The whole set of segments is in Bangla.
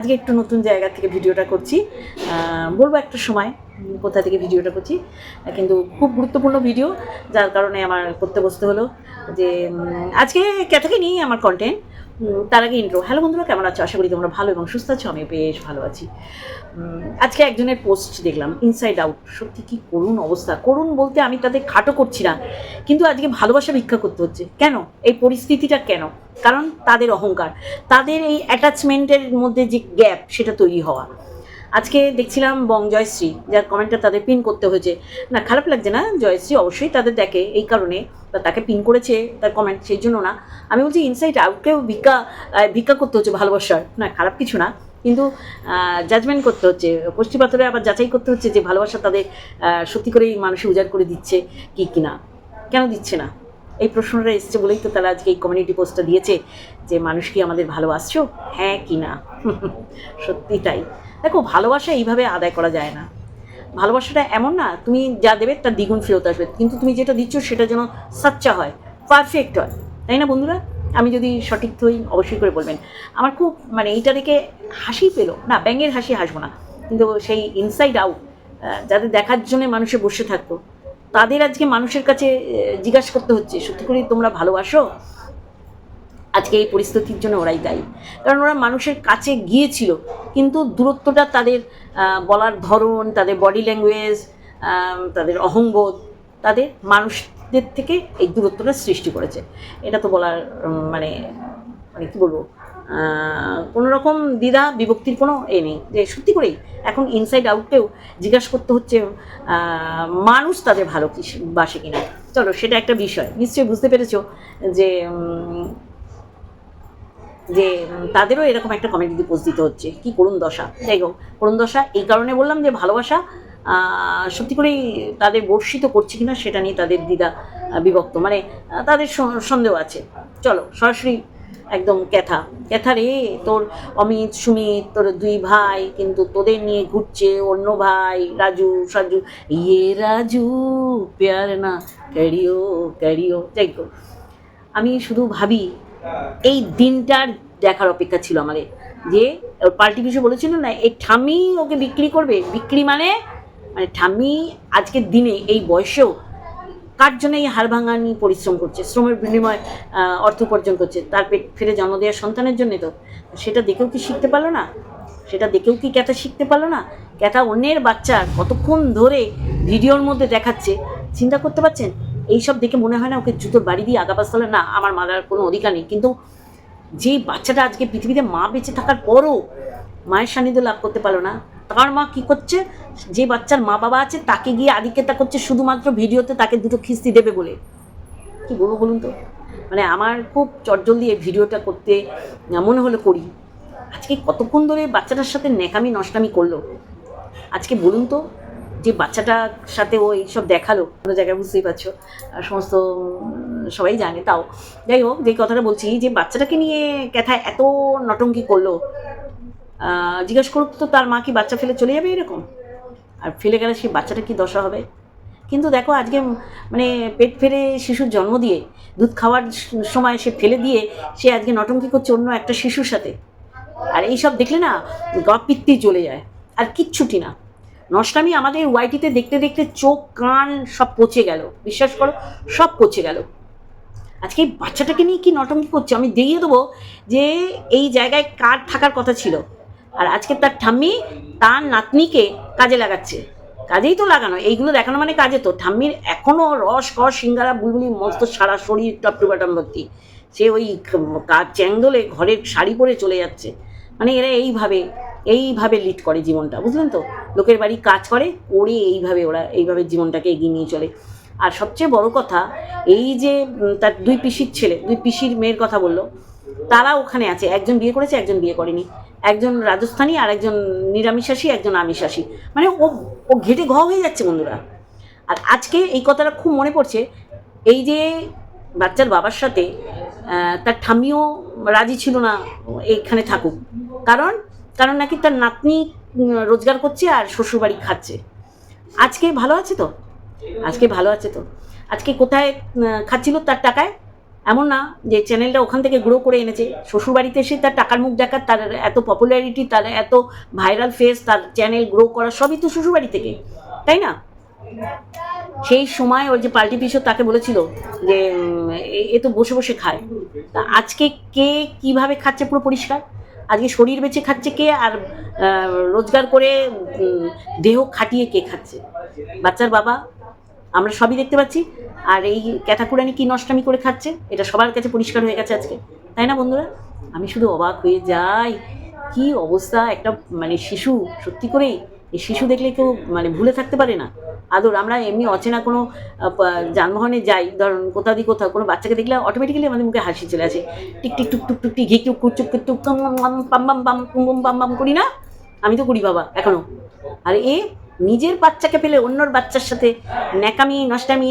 আজকে একটু নতুন জায়গা থেকে ভিডিওটা করছি। বলব একটা সময় কোথা থেকে ভিডিওটা করছি। কিন্তু খুব গুরুত্বপূর্ণ ভিডিও, যার কারণে আমার করতে বসতে হলো যে আজকে ক্যাথাকে নিয়েই আমার কন্টেন্ট তার আগে ইন্ট্রো হ্যালো বন্ধুরা, কেমন আছো? আশা করি তোমরা ভালো এবং সুস্থ আছো আমি বেশ ভালো আছি। আজকে একজনের পোস্ট দেখলাম ইনসাইড আউট সত্যি কি করুণ অবস্থা। করুন বলতে আমি তাদের খাটো করছি না, কিন্তু আজকে ভালোবাসা ভিক্ষা করতে হচ্ছে। কেন? এই পরিস্থিতিটা কেন? কারণ তাদের অহংকার। তাদের এই অ্যাটাচমেন্টের মধ্যে যে গ্যাপ সেটা তৈরি হওয়া। আজকে দেখছিলাম বং জয়শ্রী, যার কমেন্টটা তাদের পিন করতে হয়েছে। না, খারাপ লাগছে না, জয়শ্রী অবশ্যই তাদের দেখে এই কারণে। বা তাকে পিন করেছে তার কমেন্ট সেই জন্য না। আমি বলছি ইনসাইড আউটকেও ভিক্ষা ভিক্ষা করতে হচ্ছে ভালোবাসার। না, খারাপ কিছু না। কিন্তু জাজমেন্ট করতে হচ্ছে। পাথরে আবার যাচাই করতে হচ্ছে যে ভালোবাসা তাদের সত্যি করেই মানুষে উজাড় করে দিচ্ছে কি কিনা কেন দিচ্ছে না? এই প্রশ্নটা এসছে বলেই তো তারা আজকে এই কমিউনিটি পোস্টটা দিয়েছে, যে মানুষ কি আমাদের ভালোবাসছো? হ্যাঁ কি না? সত্যি তাই। দেখো, ভালোবাসা এইভাবে আদায় করা যায় না। ভালোবাসাটা এমন না, তুমি যা দেবে তার দ্বিগুণ ফেরত আসবে। কিন্তু তুমি যেটা দিচ্ছ সেটা যেন সাচ্চা হয় পারফেক্ট হয়। তাই না বন্ধুরা? আমি যদি সঠিক হই, অবশ্যই করে বলবেন। আমার খুব মানে এইটা দেখে হাসি পেল। না, ব্যাঙের হাসি হাসবো না। কিন্তু সেই ইনসাইড আউট যাদের দেখার জন্য মানুষে বসে থাকতো, তাদের আজকে মানুষের কাছে জিজ্ঞাসা করতে হচ্ছে, সত্যি করে তোমরা ভালোবাসো? আজকে এই পরিস্থিতির জন্য ওরাই দায়ী। কারণ ওরা মানুষের কাছে গিয়েছিল, কিন্তু দূরত্বটা তাদের বলার ধরন, তাদের বডি ল্যাঙ্গুয়েজ তাদের অহংবোধ, তাদের মানুষদের থেকে এই দূরত্বটা সৃষ্টি করেছে। এটা তো বলার মানে মানে কী বলব কোনো রকম দ্বিধা বিভক্তির কোনো এ নেই। যে সত্যি করেই, এখন ইনসাইড আউটকেও জিজ্ঞাসা করতে হচ্ছে মানুষ তাদের ভালো বাসে কিনা। চলো, সেটা একটা বিষয়। নিশ্চয়ই বুঝতে পেরেছ যে যে তাদেরও এরকম একটা কমেডি পোস্ট দিতে হচ্ছে। কি করুণ দশা। যাই হোক করুণ দশা এই কারণে বললাম যে ভালোবাসা সত্যি করেই তাদের বর্ষিত করছে কিনা সেটা নিয়ে তাদের আহ, বিভক্ত। মানে তাদের সন- সন্দেহ আছে। চলো সরাসরি একদম ক্যাথা। ক্যাথা রে তোর অমিত সুমিত তোর দুই ভাই কিন্তু তোদের নিয়ে ঘুরছে অন্য ভাই রাজু সাজু। ইয়ে রাজু প্যার না ক্যারিও ক্যারিও। যাই আমি শুধু ভাবি এই দিনটার দেখার অপেক্ষা ছিল আমাদের। যে ওর পাল্টি পিছু বলেছিল না, এই ঠাম্মি ওকে বিক্রি করবে। বিক্রি মানে মানে ঠাম্মি আজকের দিনে এই বয়সেও কার জন্য এই হাড় ভাঙানি পরিশ্রম করছে, শ্রমের বিনিময় অর্থ উপার্জন করছে? তার পেট ফেলে জন্ম দেওয়ার সন্তানের জন্য তো। সেটা দেখেও কি শিখতে পারল না? সেটা দেখেও কি ক্যাথা শিখতে পারল না? ক্যাথা অন্যের বাচ্চা কতক্ষণ ধরে ভিডিওর মধ্যে দেখাচ্ছে, চিন্তা করতে পারছেন? এইসব দেখে মনে হয় না ওকে জুতোর বাড়ি দিয়ে আগা পাশতলে না, আমার মারার কোনো অধিকার নেই। কিন্তু যে বাচ্চাটা আজকে পৃথিবীতে মা বেঁচে থাকার পরও মায়ের সান্নিধ্য লাভ করতে পারল না, তার মা কি করছে? যে বাচ্চার মা বাবা আছে, তাকে গিয়ে আদিকেতা করছে শুধুমাত্র ভিডিওতে তাকে দুটো খিস্তি দেবে বলে। কি বলব বলুন তো? মানে আমার খুব চটজলদি এই ভিডিওটা করতে মনে হলো করি। আজকে কতক্ষণ ধরে বাচ্চাটার সাথে নেকামি নষ্টামি করল? আজকে বলুন তো যে বাচ্চাটার সাথে ও এইসব দেখাল, কোনো জায়গায় বুঝতেই পারছ। আর সমস্ত সবাই জানে তাও। যাই হোক যে কথাটা বলছি, যে বাচ্চাটাকে নিয়ে ক্যাথায় এত নটঙ্কি করল জিজ্ঞেস করুক তো তার মা কি বাচ্চা ফেলে চলে যাবে এরকম? আর ফেলে গেলে সেই বাচ্চাটা কি দশা হবে? কিন্তু দেখো, আজকে মানে পেট ফেলে শিশুর জন্ম দিয়ে, দুধ খাওয়ার সময় সে ফেলে দিয়ে, সে আজকে নটঙ্কি করছে অন্য একটা শিশুর সাথে। আর এইসব দেখলে না, গা পিত্তি চলে যায়। আর কিচ্ছুটি না। নষ্টামি আমাদের ওয়াইটিতে দেখতে দেখতে চোখ, কান সব পচে গেল। বিশ্বাস করো, সব পচে গেল। আজকে এই বাচ্চাটাকে নিয়ে কি নটঙ্কি করছে? আমি দেখিয়ে দেবো যে এই জায়গায় কার থাকার কথা ছিল। আর আজকে তার ঠাম্মি তার নাতনিকে কাজে লাগাচ্ছে। কাজেই তো লাগানো। এইগুলো দেখানো মানে কাজে তো। ঠাম্মির এখনও রস, কস, সিঙ্গারা, বুলবুলি, মস্ত সারা শরীর টপটুপাটাম ভর্তি। সে ওই কাজ চ্যাংদোলে ঘরের শাড়ি পরে চলে যাচ্ছে। মানে এরা এইভাবে এইভাবে লিড করে জীবনটা, বুঝলেন তো? লোকের বাড়ি কাজ করে করে এইভাবে ওরা এইভাবে জীবনটাকে এগিয়ে নিয়ে চলে। আর সবচেয়ে বড় কথা, এই যে তার দুই পিসির ছেলে, দুই পিসির মেয়ের কথা বলল, তারা ওখানে আছে। একজন বিয়ে করেছে, একজন বিয়ে করেনি। একজন রাজস্থানী আর একজন নিরামিষাসী একজন আমিষাসী মানে ও ও ঘেটে ঘ হয়ে যাচ্ছে, বন্ধুরা। আর আজকে এই কথাটা খুব মনে পড়ছে, এই যে বাচ্চার বাবার সাথে তার ঠাম্মিও রাজি ছিল না এইখানে থাকুক। কারণ কারণ নাকি তার নাতনি রোজগার করছে আর শ্বশুরবাড়ি খাচ্ছে। আজকে ভালো আছে তো? আজকে ভালো আছে তো? আজকে কোথায় খাচ্ছিল তার টাকায়? এমন না যে চ্যানেলটা ওখান থেকে গ্রো করে এনেছে। শ্বশুরবাড়িতে এসে তার টাকার মুখ দেখার তার এত পপুলারিটি তার এত ভাইরাল ফেস তার চ্যানেল গ্রো করা সবই তো শ্বশুরবাড়ি থেকে। তাই না? সেই সময় ওই যে পাল্টি পিছর তাকে বলেছিল যে এ তো বসে বসে খায়। তা আজকে কে কীভাবে খাচ্ছে পুরো পরিষ্কার? আজকে শরীর বেঁচে খাচ্ছে কে আর রোজগার করে দেহ খাটিয়ে কে খাচ্ছে? বাচ্চার বাবা, আমরা সবই দেখতে পাচ্ছি। আর এই ক্যাথাকুরানি কি নষ্টামি করে খাচ্ছে? এটা সবার কাছে পরিষ্কার হয়ে গেছে আজকে। তাই না বন্ধুরা? আমি শুধু অবাক হয়ে যাই। কি অবস্থা? একটা মানে শিশু, সত্যি করেই, এই শিশু দেখলে কেউ মানে ভুলে থাকতে পারে না। আদর। আমরা এমনি অচেনা কোনো যানবাহনে যাই, ধরুন কোথাও দিয়ে কোথাও, কোনো বাচ্চাকে দেখলে অটোমেটিক্যালি আমাদের মুখে হাসি চলে আসে। টিক টিক, টুক টুক টুক, টিক, ঘিক, টুক, কুক, চুক টুক পাম পাম পাম পাম পাম পাম করি না। আমি তো করি বাবা, এখনও। আর এ নিজের বাচ্চাকে পেলে অন্যর বাচ্চার সাথে ন্যাকামি, নষ্টামি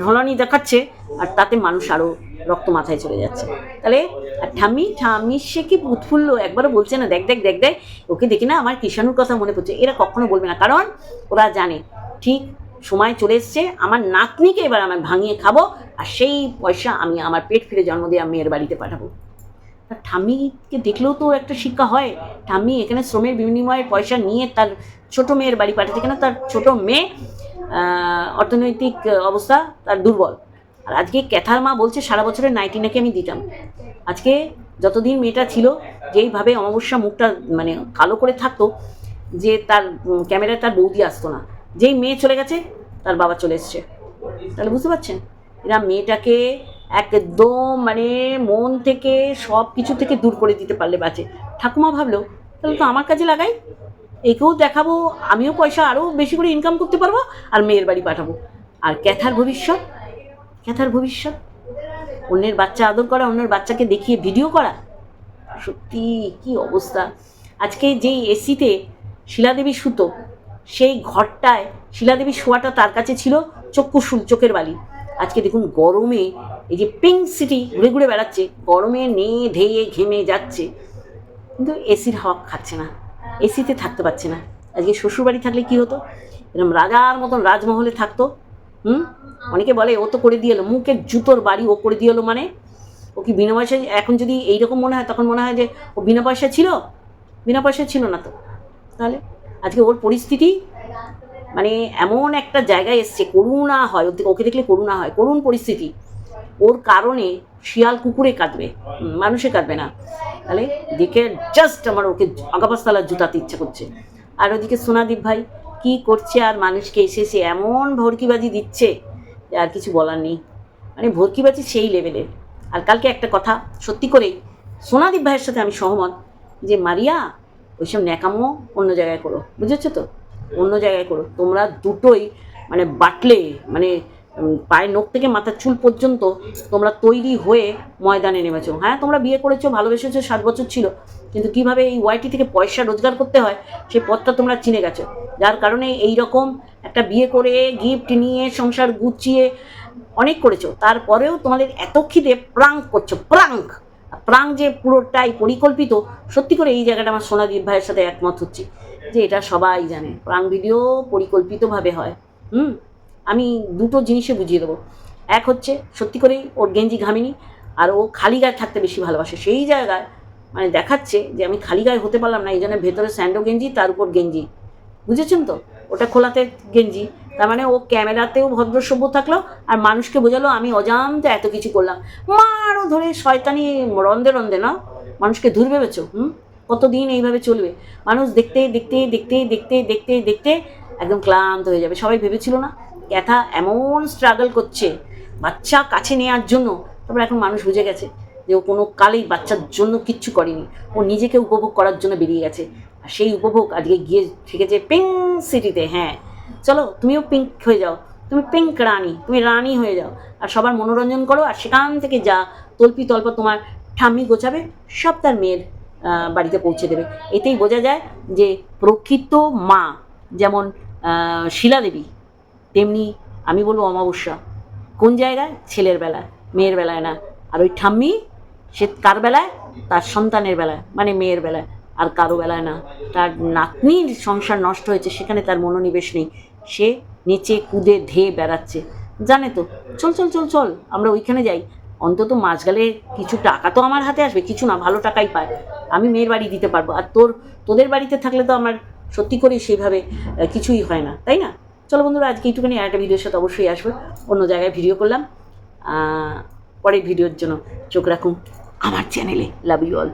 ঢলানি দেখাচ্ছে, আর তাতে মানুষ আরও রক্ত মাথায় চলে যাচ্ছে। তাহলে আর ঠাম্মি ঠাম্মি, সে কি উৎফুল্ল একবারও বলছে না। দেখ দেখ দেখ দেখ, ওকে দেখি না আমার কৃষাণুর কথা মনে পড়ছে। এরা কখনো বলবে না। কারণ ওরা জানে, ঠিক সময় চলে এসছে, আমার নাতনিকে এবার আমার ভাঙিয়ে খাব আর সেই পয়সা আমি আমার পেট ফিরে জন্ম দিয়ে মেয়ের বাড়িতে পাঠাবো। ঠাম্মিকে দেখলেও তো একটা শিক্ষা হয়। ঠাম্মি এখানে শ্রমের বিনিময়ে পয়সা নিয়ে তার ছোট মেয়ের বাড়ি পাঠাতে কেন? তার ছোট মেয়ে অর্থনৈতিক অবস্থা তার দুর্বল। আর আজকে ক্যাথার মা বলছে সারা বছরের নাইটি নাকি আমি দিতাম। আজকে যতদিন মেয়েটা ছিল, যেইভাবে অমাবস্যা মুখটা মানে কালো করে থাকতো, যে তার ক্যামেরায় তার বৌদি আসতো না। যেই মেয়ে চলে গেছে, তার বাবা চলে এসছে। তাহলে বুঝতে পারছেন? এরা মেয়েটাকে একদম মানে মন থেকে সব কিছু থেকে দূর করে দিতে পারলে বাঁচে। ঠাকুমা ভাবলো, তাহলে তো আমার কাজে লাগাই। একেও দেখাবো, আমিও পয়সা আরও বেশি করে ইনকাম করতে পারব, আর মেয়ের বাড়ি পাঠাবো। আর ক্যাথার ভবিষ্যৎ? ক্যাথার ভবিষ্যৎ? অন্যের বাচ্চা আদর করা, অন্যের বাচ্চাকে দেখিয়ে ভিডিও করা? সত্যি, কি অবস্থা? আজকে যেই এসিতে শিলাদেবী সুতো, সেই ঘরটায় শিলাদেবী শোয়াটা তার কাছে ছিল চক্ষুশুল চোখের বালি। আজকে দেখুন গরমে, এই যে পিঙ্ক সিটি ঘুরে ঘুরে বেড়াচ্ছে, গরমে নেয়ে ধেয়ে ঘেমে যাচ্ছে। কিন্তু এসির হাওয়া খাচ্ছে না এসিতে থাকতে পারছে না। আজকে শ্বশুরবাড়ি থাকলে কি হতো? এরকম রাজার মতন রাজমহলে থাকতো হুম? অনেকে বলে, ও তো করে দিয়ে এলো। মুখের জুতোর বাড়ি ও করে দিয়ে এলো মানে? ও কি বিনা পয়সায়? এখন যদি এইরকম মনে হয়, তখন মনে হয় যে, ও বিনা পয়সা ছিল? বিনা পয়সা ছিল না তো। তাহলে? আজকে ওর পরিস্থিতি? মানে এমন একটা জায়গায় এসছে, করুণা হয়। ওকে দেখলে করুণা হয়। করুণ পরিস্থিতি। ওর কারণে শিয়াল কুকুরে কাঁদবে। মানুষে কাঁদবে না। তাহলে দেখে জাস্ট আমার ওকে আগাপাশতলার জুতাতে ইচ্ছে করছে। আর ওদিকে সোনাদীপ ভাই কি করছে আর মানুষকে এসে সে এমন ভরকিবাজি দিচ্ছে যে আর কিছু বলার নেই। মানে ভরকিবাজি সেই লেভেলের আর কালকে একটা কথা সত্যি করেই সোনাদীপ ভাইয়ের সাথে আমি সহমত যে, মারিয়া, ওইসব ন্যাকামো অন্য জায়গায় করো। বুঝেছ তো? অন্য জায়গায় করো। তোমরা দুটোই মানে বাটলে মানে পায়ের নখ থেকে মাথার চুল পর্যন্ত তোমরা তৈরি হয়ে ময়দানে নেমেছো। হ্যাঁ তোমরা বিয়ে করেছ, ভালোবেসেছো, সাত বছর ছিল, কিন্তু কীভাবে এই ওয়াইটি থেকে পয়সা রোজগার করতে হয় সেই পথটা তোমরা চিনে গেছো। যার কারণে এই রকম একটা বিয়ে করে গিফট নিয়ে, সংসার গুছিয়ে অনেক করেছ। তারপরেও তোমাদের এত খিদে প্রাঙ্ক করছ প্রাঙ্ক প্রাং যে পুরোটাই পরিকল্পিত, সত্যি করে এই জায়গাটা আমার সোনাদীপ ভাইয়ের সাথে একমত হচ্ছে, যে এটা সবাই জানে। প্রাং ভিডিও পরিকল্পিতভাবে হয়, হুম? আমি দুটো জিনিসে বুঝিয়ে দেবো। এক হচ্ছে, সত্যি করেই ওর গেঞ্জি ঘামিনি, আর ও খালি গায়ে থাকতে বেশি ভালোবাসে। সেই জায়গায় মানে দেখাচ্ছে যে আমি খালি গায়ে হতে পারলাম না, এই জন্য ভেতরে স্যান্ডো গেঞ্জি, তার উপর গেঞ্জি। বুঝেছেন তো? ওটা খোলাতে গেঞ্জি। তার মানে ও ক্যামেরাতেও ভদ্র সভ্য থাকল, আর মানুষকে বোঝালো, আমি অজান্তে এত কিছু করলাম। মারও ধরে, শয়তানি রন্দে রন্দে না? মানুষকে দূর ভেবেছো, হুম? কতদিন এইভাবে চলবে? মানুষ দেখতে দেখতে দেখতে দেখতে দেখতে দেখতে একদম ক্লান্ত হয়ে যাবে। সবাই ভেবেছিল না? ক্যাথা এমন স্ট্রাগল করছে, বাচ্চা কাছে নেওয়ার জন্য। তারপর এখন মানুষ বুঝে গেছে যে ও কোনো কালেই বাচ্চার জন্য কিচ্ছু করেনি। ও নিজেকে উপভোগ করার জন্য বেরিয়ে গেছে। আর সেই উপভোগ আজকে গিয়ে শিখেছে পিঙ্ক সিটিতে হ্যাঁ। চলো, তুমিও পিঙ্ক হয়ে যাও। তুমি পিঙ্ক রানী, তুমি রানী হয়ে যাও। আর সবার মনোরঞ্জন করো আর সেখান থেকে যা তল্পি তল্প তোমার ঠাম্মি গোছাবে, সব তার মেয়ের বাড়িতে পৌঁছে দেবে। এতেই বোঝা যায় যে প্রকৃত মা যেমন শিলাদেবী তেমনি আমি বলব অমাবস্যা। কোন জায়গায়? ছেলের বেলায় মেয়ের বেলায় না। আর ওই ঠাম্মি সে কার বেলায়? তার সন্তানের বেলায় মানে মেয়ের বেলায়। আর কারও বেলায় না। তার নাতনির সংসার নষ্ট হয়েছে সেখানে তার মনোনিবেশ নেই। সে নিচে কুদে ধেয়ে বেড়াচ্ছে। জানে তো চল চল চল চল আমরা ওইখানে যাই। অন্তত মাস গেলে কিছু টাকা তো আমার হাতে আসবে কিছু না ভালো টাকাই পায়। আমি মেয়ের বাড়ি দিতে পারব। আর তোর তোদের বাড়িতে থাকলে তো আমার সত্যি করে সেইভাবে আহ, কিছুই হয় না তাই না? চলো বন্ধুরা, আজকে একটুখানি একটা ভিডিওর সাথে অবশ্যই আসবে। অন্য জায়গায় ভিডিও করলাম। পরের ভিডিওর জন্য চোখ রাখুন আমার চ্যানেলে লাভ ইউ অল